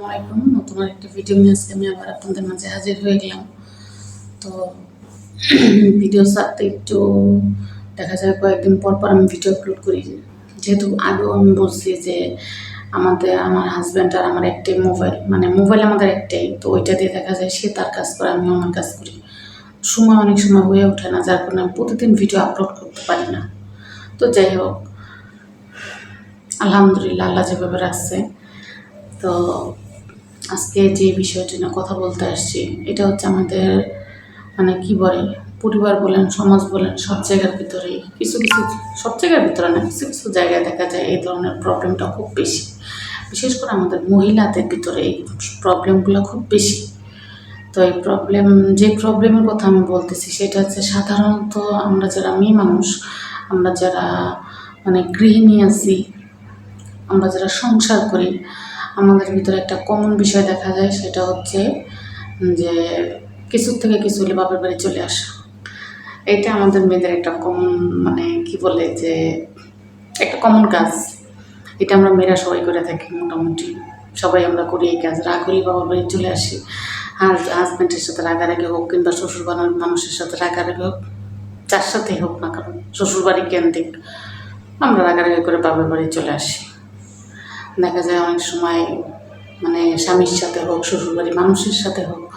আসসালামাইকুম নতুন একটা ভিডিও নিয়ে আমি আবার আপনাদের মাঝে হাজির হয়ে গেলাম। তো ভিডিও ছাড়তে একটু দেখা যায়, কয়েকদিন পর পর আমি ভিডিও আপলোড করি। যেহেতু আগেও আমি বলছি যে আমাদের, আমার হাজব্যান্ড আর আমার একটাই মোবাইল মানে মোবাইল আমাদের একটাই, তো ওইটা দিয়ে দেখা যায় সে তার কাজ করে আমি আমার কাজ করি। সময় অনেক সময় হয়ে ওঠে না, যার কারণে আমি প্রতিদিন ভিডিও আপলোড করতে পারি না। তো যাই হোক, আলহামদুলিল্লাহ, আল্লাহ যেভাবে রাখছে। তো আজকে যে বিষয়টি নিয়ে কথা বলতে আসছি, এটা হচ্ছে আমাদের মানে কি বলে, পরিবার বলেন, সমাজ বলেন, সব জায়গার ভিতরে কিছু কিছু, সব জায়গার ভিতরে না, কিছু কিছু জায়গায় দেখা যায় এই ধরনের প্রবলেমটা খুব বেশি। বিশেষ করে আমাদের মহিলাদের ভিতরে এই প্রবলেমগুলো খুব বেশি। তো এই প্রবলেম যে প্রবলেমের কথা আমি বলতেছি, সেটা হচ্ছে সাধারণত আমরা যারা মেয়ে মানুষ, আমরা যারা মানে গৃহিণী আছি, আমরা যারা সংসার করি আমাদের ভিতরে একটা কমন বিষয় দেখা যায়, সেটা হচ্ছে যে কিছুর থেকে কিছু হলে বাপের বাড়ি চলে আসা। এটা আমাদের মেয়েদের একটা কমন মানে কি বলে যে একটা কমন কাজ। এটা আমরা মেয়েরা সবাই করে থাকি মোটামুটি। সবাই আমরা করি এই কাজ। রাগ হলে বাবার বাড়ি চলে আসি। আর হাজব্যান্ডের সাথে রাগারাগি হোক কিংবা শ্বশুর বাড়ির মানুষের সাথে রাগারাগি হোক, যার সাথেই হোক না কারণ শ্বশুর বাড়ি কেন্দ্রিক আমরা রাগারাগি করে বাবার বাড়ি চলে আসি। দেখা যায় অনেক সময় মানে স্বামীর সাথে হোক, শ্বশুরবাড়ির মানুষের সাথে হোক,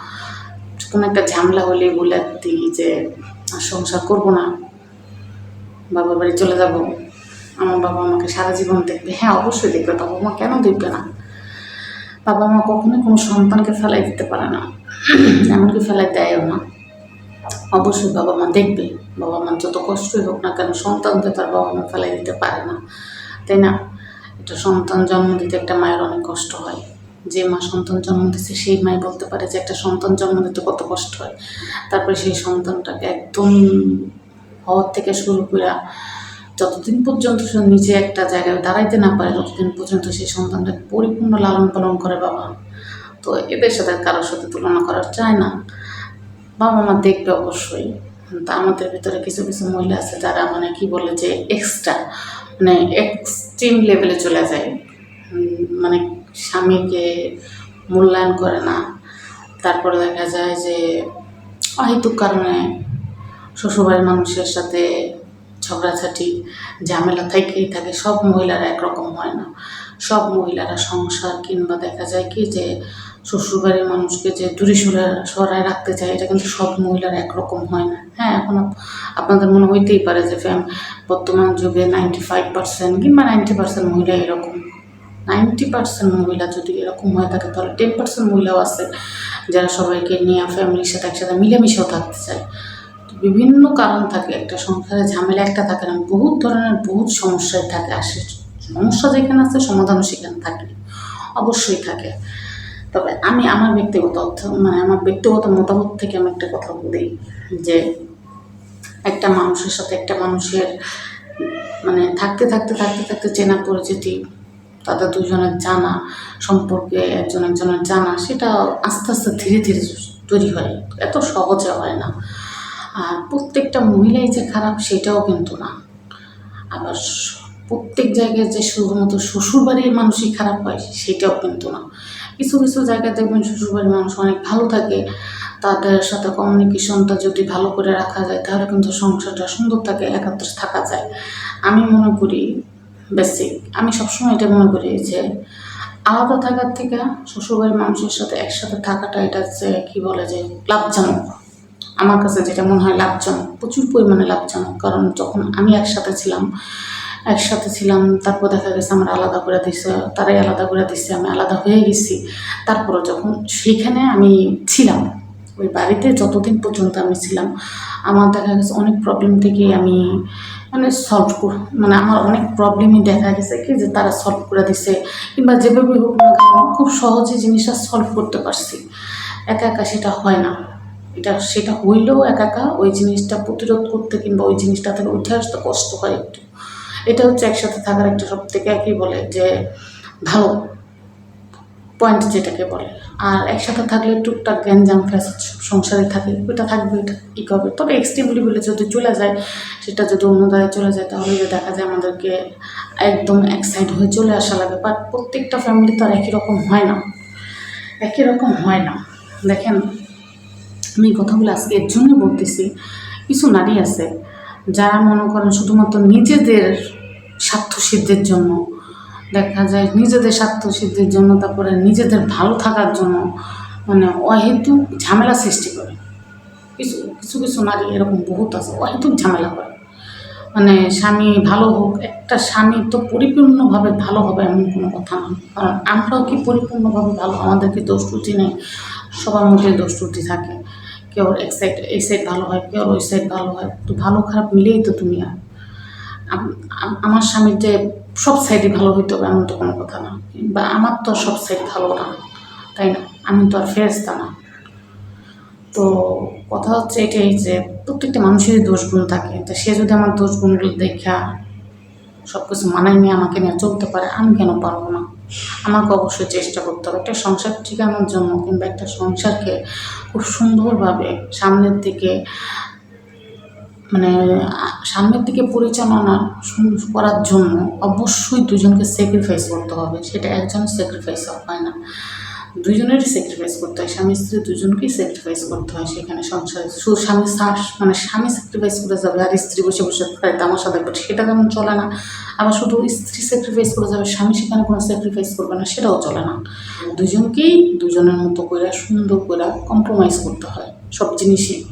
কোনো একটা ঝামেলা হলে বলে দিই যে, আর সংসার করব না। বাবার বাড়ি চলে যাব। আমার বাবা আমাকে সারা জীবন দেখবে। হ্যাঁ অবশ্যই দেখবে। বাবা মা কেন দেখবে না? বাবা মা কখনোই কোনো সন্তানকে ফেলাই দিতে পারে না। এমনকি ফেলাই দেয়ও না। অবশ্যই বাবা মা দেখবে। বাবা মা যত কষ্টই হোক না কেন, সন্তানকে তার বাবা মা ফেলাই দিতে পারে না। তাই না? একটা সন্তান জন্ম দিতে একটা মায়ের অনেক কষ্ট হয়। যে মা সন্তান জন্ম দিচ্ছে সেই মাই বলতে পারে যে একটা সন্তান জন্ম দিতে কত কষ্ট হয়। তারপরে সেই সন্তানটাকে একদম হওয়ার থেকে শুরু করে যতদিন পর্যন্ত সে নিজে একটা জায়গায় দাঁড়াইতে না পারে, ততদিন পর্যন্ত সেই সন্তানটাকে পরিপূর্ণ লালন পালন করে বাবা। তো এদের সাথে কারোর সাথে তুলনা করার চায় না। বাবা মা দেখবে অবশ্যই। তা আমাদের ভিতরে কিছু কিছু মহিলা আছে যারা মানে কি বলে যে এক্সট্রা মানে এক্সট্রিম লেভেলে চলে যায়। মানে স্বামীকে মূল্যায়ন করে না। তারপরে দেখা যায় যে অহেতুক কারণে শ্বশুরবাড়ির মানুষের সাথে ঝগড়াঝাটি, ঝামেলা থেকেই থাকে, সব মহিলারা একরকম হয় না। সব মহিলারা সংসার কিংবা দেখা যায় কি যে শ্বশুরবাড়ির মানুষকে যে দূরে সরে, সরায় রাখতে চায়, এটা কিন্তু সব মহিলারা একরকম হয় না। হ্যাঁ এখন আপনাদের মনে হইতেই পারে যে ফ্যাম বর্তমান যুগে নাইনটি ফাইভ পার্সেন্ট কিংবা নাইনটি পার্সেন্ট মহিলা এরকম। নাইনটি পার্সেন্ট মহিলা যদি এরকম হয়ে থাকে, তাহলে টেন পার্সেন্ট মহিলাও আছে যারা সবাইকে নিয়ে ফ্যামিলির সাথে একসাথে মিলেমিশেও থাকতে চায়। তো বিভিন্ন কারণ থাকে, একটা সংসারে ঝামেলা একটা থাকে না, বহুত ধরনের বহুত সমস্যায় থাকে আসে সমস্যা যেখানে আছে, সমাধানও সেখানে থাকে অবশ্যই থাকে। তবে আমি আমার ব্যক্তিগত অর্থ মানে আমার ব্যক্তিগত মতামত থেকে আমি একটা কথা বলি যে একটা মানুষের সাথে একটা মানুষের মানে থাকতে থাকতে থাকতে থাকতে চেনা পরিচিতি, তাদের দুজনের জানা সম্পর্কে একজন একজনের জানা, সেটা আস্তে আস্তে ধীরে ধীরে তৈরি হয়। এত সহজে হয় না। আর প্রত্যেকটা মহিলাই যে খারাপ সেটাও কিন্তু না। আবার প্রত্যেক জায়গায় যে শুধুমাত্র শ্বশুরবাড়ির মানুষই খারাপ হয়, সেটাও কিন্তু না। কিছু কিছু জায়গায় দেখবেন শ্বশুরবাড়ির মানুষ অনেক ভালো থাকে। তাদের সাথে কমিউনিকেশনটা যদি ভালো করে রাখা যায়, তাহলে কিন্তু সংসারটা সুন্দর থাকে, একাত্র থাকা যায়। আমি মনে করি বেসিক আমি সবসময় এটা মনে করি যে আলাদা থাকার থেকে শ্বশুরবাড়ির মানুষের সাথে একসাথে থাকাটা এটা হচ্ছে কী বলে যে লাভজনক। আমার কাছে যেটা মনে হয় লাভজনক, প্রচুর পরিমাণে লাভজনক। কারণ যখন আমি একসাথে ছিলাম একসাথে ছিলাম, তারপর দেখা গেছে আমার আলাদা করে দিছে, তারাই আলাদা করে দিচ্ছে আমি আলাদা হয়ে গেছি। তারপরে যখন সেখানে আমি ছিলাম, ওই বাড়িতে যতদিন পর্যন্ত আমি ছিলাম, আমার দেখা গেছে অনেক প্রবলেম থেকে আমি মানে সলভ মানে আমার অনেক প্রবলেমই দেখা গেছে কি যে তারা সলভ করে দিছে, কিংবা যেভাবে হোক না কেন খুব সহজে জিনিসটা সলভ করতে পারছি। একা একা সেটা হয় না। এটা, সেটা হইলেও একা একা ওই জিনিসটা প্রতিরোধ করতে কিংবা ওই জিনিসটা থেকে উঠে আসতে কষ্ট হয় একটু। এটা হচ্ছে একসাথে থাকার একটা সব থেকে একই বলে যে ভালো পয়েন্ট যেটাকে বলে। আর একসাথে থাকলে টুকটাক গ্যাঞ্জাম ফ্যাসাদ সব সংসারে থাকে ওইটা থাকবে এটা ই করবে? তবে এক্সট্রিম লেভেলে যদি চলে যায়, সেটা যদি অন্য জায়গায় চলে যায়, তাহলে যে দেখা যায় আমাদেরকে একদম এক সাইড হয়ে চলে আসা লাগে। বাট প্রত্যেকটা ফ্যামিলি তো আর একই রকম হয় না। একই রকম হয় না। দেখেন, আমি কথাগুলো আজকে এর জন্য বলতেছি, কিছু নারী আছে, যারা মনে করেন শুধুমাত্র নিজেদের স্বার্থ সিদ্ধির জন্য। দেখা যায় নিজেদের স্বার্থ সিদ্ধির জন্য, তারপরে নিজেদের ভালো থাকার জন্য মানে অহেতুক ঝামেলা সৃষ্টি করে। কিছু কিছু কিছু নারী এরকম বহুত আছে, অহেতুক ঝামেলা করে। মানে স্বামী ভালো হোক, একটা স্বামী তো পরিপূর্ণভাবে ভালো হবে এমন কোনো কথা না। কারণ আমরাও কি পরিপূর্ণভাবে ভালো? আমাদের কি দোষ ত্রুটি নেই। সবার মধ্যে দোষ ত্রুটি থাকে। কেউ এক সাইড এই সাইড ভালো হয়, কেউ ওই সাইড ভালো হয়। তো ভালো খারাপ মিলেই তো আম- আম- আমার স্বামীর যে সব সাইডই ভালো হইতে হবে, এমন তো কোনো কথা না। বা আমার তো সব সাইড ভালো না, তাই না? আমি তো আর ফেরেস্তা না। তো কথা হচ্ছে এটাই যে, প্রত্যেকটা মানুষেরই দোষগুণ থাকে। তো সে যদি আমার দোষগুণগুলো দেখা সব কিছু মানায় নিয়ে আমাকে নিয়ে চলতে পারে, আমি কেন পারব না? আমাকে অবশ্যই চেষ্টা করতে হবে। একটা সংসার ঠিকানোর জন্য কিংবা একটা সংসারকে খুব সুন্দরভাবে সামনের দিকে মানে সামনের দিকে পরিচালনা করার জন্য অবশ্যই দুজনকে স্যাক্রিফাইস করতে হবে। সেটা একজন স্যাক্রিফাইস হয় না। দুজনেরই স্যাক্রিফাইস করতে হয়। স্বামী স্ত্রী দুজনকেই স্যাক্রিফাইস করতে হয় সেখানে সংসারে। স্বামী মানে স্বামী স্যাক্রিফাইস করে যাবে আর স্ত্রী বসে বসে তামাশা দেখবে। সেটা যেমন চলে না। আবার শুধু স্ত্রী স্যাক্রিফাইস করে যাবে, স্বামী সেখানে কোনো স্যাক্রিফাইস করবে না, সেটাও চলে না। দুজনকেই দুজনের মতো করে সুন্দর করে কম্প্রোমাইজ করতে হয়। সব জিনিসই।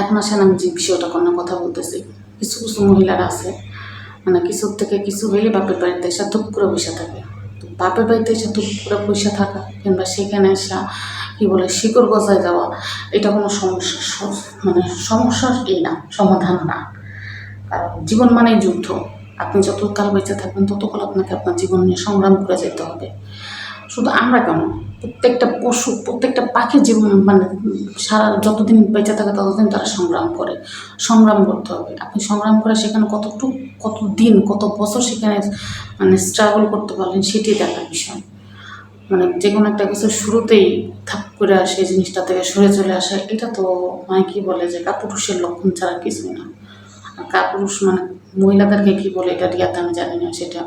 এখন আসেন আমি যে বিষয়টা কোনো কথা বলতেছি। কিছু কিছু মহিলারা আছে মানে কিছুর থেকে কিছু হইলে বাপের বাড়িতে এসে ধূপ করে বসে থাকে। বাপের বাড়িতে এসে ধূপ করে বসে থাকা কিংবা সেখানে এসে কী বলে শিকড় গজায় যাওয়া, এটা কোনো সমস্যা মানে সমস্যার এই না, সমাধান না। কারণ জীবন মানেই যুদ্ধ। আপনি যতকাল বেঁচে থাকবেন ততকাল আপনাকে আপনার জীবন নিয়ে সংগ্রাম করে যেতে হবে। শুধু আমরা কেন? প্রত্যেকটা পশু, প্রত্যেকটা পাখি জীবন মানে সারা যতদিন বেঁচে থাকে ততদিন তারা সংগ্রাম করে। সংগ্রাম করতে হবে। আপনি সংগ্রাম করে সেখানে কতটুকু কত দিন কত বছর সেখানে মানে স্ট্রাগল করতে পারলেন সেটি দেখার বিষয়। মানে যে কোনো একটা কিছু শুরুতেই থাপ করে আসে জিনিসটা থেকে সরে চলে আসে, এটা তো মানে কি বলে যে কাপুরুষের লক্ষণ ছাড়া কিছুই না। কাপুরুষ মানে মহিলাদেরকে কি বলে এটা রিয়াতে আমি জানি না সেটা।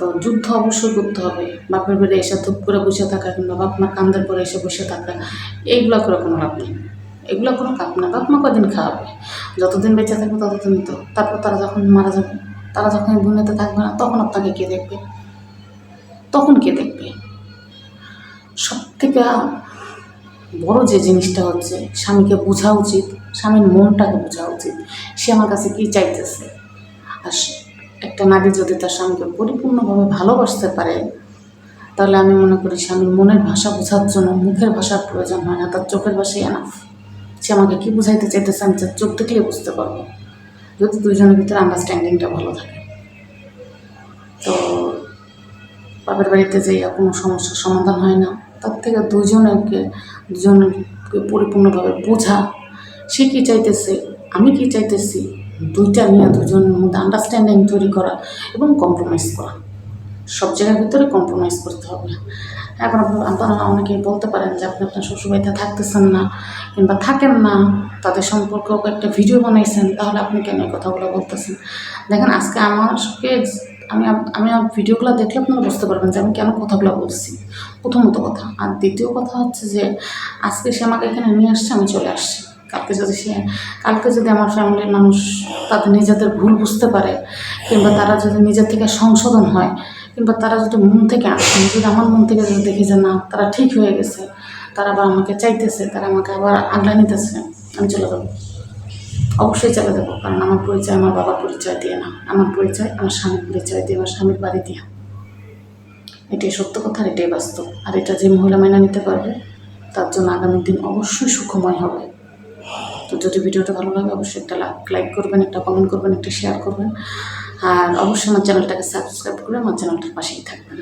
তো যুদ্ধ অবশ্যই করতে হবে। বাপের বাড়ি এসে ধূপ করে বসে থাকা কিংবা বাপ মা কান্দের পরে এসে বসে থাকা এইগুলো কোনো লাভ নেই। এগুলো কোনো কাপ না। বাপ মা কদিন খাওয়াবে? যতদিন বেঁচে থাকবে ততদিন তো। তারপর তারা যখন মারা যাবে, তারা যখন দুনিয়াতে থাকবে না, তখন আপনাকে কে দেখবে? তখন কে দেখবে? সব থেকে বড় যে জিনিসটা হচ্ছে, স্বামীকে বোঝা উচিত, স্বামীর মনটাকে বোঝা উচিত। সে আমার কাছে কী চাইতেছে? আর একটা নারী যদি তার স্বামীকে পরিপূর্ণভাবে ভালোবাসতে পারে, তাহলে আমি মনে করি স্বামীর মনের ভাষা বোঝার জন্য মুখের ভাষার প্রয়োজন হয় না, তার চোখের ভাষাই এনাফ সে আমাকে কী বুঝাইতে চাইতেছে আমি তার চোখ দেখলে বুঝতে পারব। যদি দুইজনের ভিতরে আন্ডারস্ট্যান্ডিংটা ভালো থাকে। তো বাপের বাড়িতে যে কোনো সমস্যার সমাধান হয় না, তার থেকে দুজনকে দুজনকে পরিপূর্ণভাবে বোঝা। সে কী চাইতেছে? আমি কী চাইতেছি? দুইটা নিয়ে দুজনের মধ্যে আন্ডারস্ট্যান্ডিং তৈরি করা এবং কম্প্রোমাইজ করা। সব জায়গার ভিতরে কম্প্রোমাইজ করতে হবে। এখন আপনার- অনেকেই বলতে পারেন যে আপনি আপনার শ্বশুরবাড়িতে থাকতেছেন না কিংবা থাকেন না, তাদের সম্পর্কেও একটা ভিডিও বানাইছেন, তাহলে আপনি কেন কথাগুলো বলতেছেন? দেখেন, আজকে আমাকে আমি আমি ভিডিওগুলো দেখলে আপনারা বুঝতে পারবেন যে আমি কেন কথাগুলো বলছি। প্রথমত কথা। আর দ্বিতীয় কথা হচ্ছে যে, আজকে সে আমাকে এখানে নিয়ে আসছে, আমি চলে আসছি। কালকে যদি সে কালকে যদি আমার ফ্যামিলির মানুষ তাদের নিজেদের ভুল বুঝতে পারে, কিংবা তারা যদি নিজের থেকে সংশোধন হয়, কিংবা তারা যদি মন থেকে আসে, যদি আমার মন থেকে যদি দেখি যে না, তারা ঠিক হয়ে গেছে, তারা আবার আমাকে চাইতেছে, তারা আমাকে আবার আগলা নিতেছে, আমি চলে যাব। অবশ্যই চলে যাব, কারণ আমার পরিচয় আমার বাবার পরিচয় দিয়ে না। আমার পরিচয়, আমার স্বামীর পরিচয় দিয়ে, আমার স্বামীর বাড়ি দিয়ে। এটাই সত্য কথা আর এটাই বাস্তব। আর এটা যে মহিলা মাইনা নিতে পারবে, তার জন্য আগামী দিন অবশ্যই সুখময় হবে। তো যদি ভিডিওটা ভালো লাগে, অবশ্যই একটা লাইক করবেন, একটা কমেন্ট করবেন, একটা শেয়ার করবেন। আর অবশ্যই আমার চ্যানেলটাকে সাবস্ক্রাইব করে আমার চ্যানেলটার পাশেই থাকবেন।